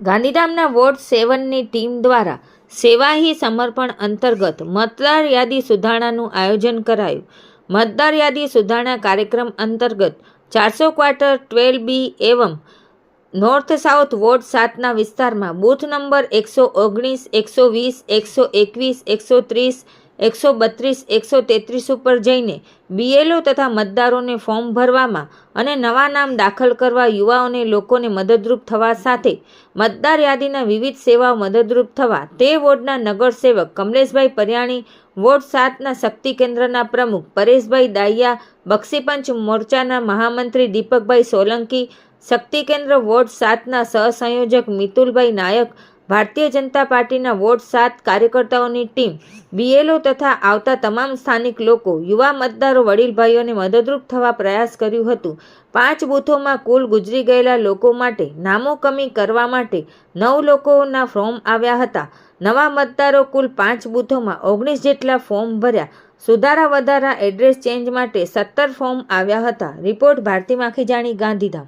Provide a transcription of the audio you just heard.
ગાંધીધામના ward સેવનની team દ્વારા સેવાહી સમર્પણ અંતર્ગત મતદાર યાદી સુધારણાનું આયોજન કરાયું. મતદાર યાદી સુધારણા કાર્યક્રમ અંતર્ગત ચારસો ક્વાર્ટર ટ્વેલ્વ બી એવમ નોર્થ સાઉથ વોર્ડ સાતના વિસ્તારમાં બૂથ નંબર એકસો ઓગણીસ, એકસો વીસ, એકસો એકવીસ, એકસો ત્રીસ એકસો બત્રીસ, એકસો તેત્રીસ ઉપર જઈને બીએલઓ તથા મતદારોને ફોર્મ ભરવામાં અને નવા નામ દાખલ કરવા યુવાઓને લોકોને મદદરૂપ થવા સાથે મતદાર યાદીના વિવિધ સેવાઓ મદદરૂપ થવા તે વોર્ડના નગરસેવક કમલેશભાઈ પરિયાણી, વોર્ડ સાતના શક્તિ કેન્દ્રના પ્રમુખ પરેશભાઈ દાહિયા, બક્ષીપંચ મોરચાના મહામંત્રી દીપકભાઈ સોલંકી, શક્તિ કેન્દ્ર વોર્ડ સાતના સહસંયોજક મિતુલભાઈ નાયક ભારતીય જનતા પાર્ટીના વોર્ડ સાત કાર્યકર્તાઓની ટીમ, બીએલઓ તથા આવતા તમામ સ્થાનિક લોકો, યુવા મતદારો વડીલભાઈઓને મદદરૂપ થવા પ્રયાસ કર્યું હતું. પાંચ બૂથોમાં કુલ ગુજરી ગયેલા લોકો માટે નામો કમી કરવા માટે નવ લોકોના ફોર્મ આવ્યા હતા. નવા મતદારો કુલ પાંચ બૂથોમાં ઓગણીસ જેટલા ફોર્મ ભર્યા. સુધારા વધારા એડ્રેસ ચેન્જ માટે સત્તર ફોર્મ આવ્યા હતા. રિપોર્ટ ભારતી માખીજાણી, ગાંધીધામ.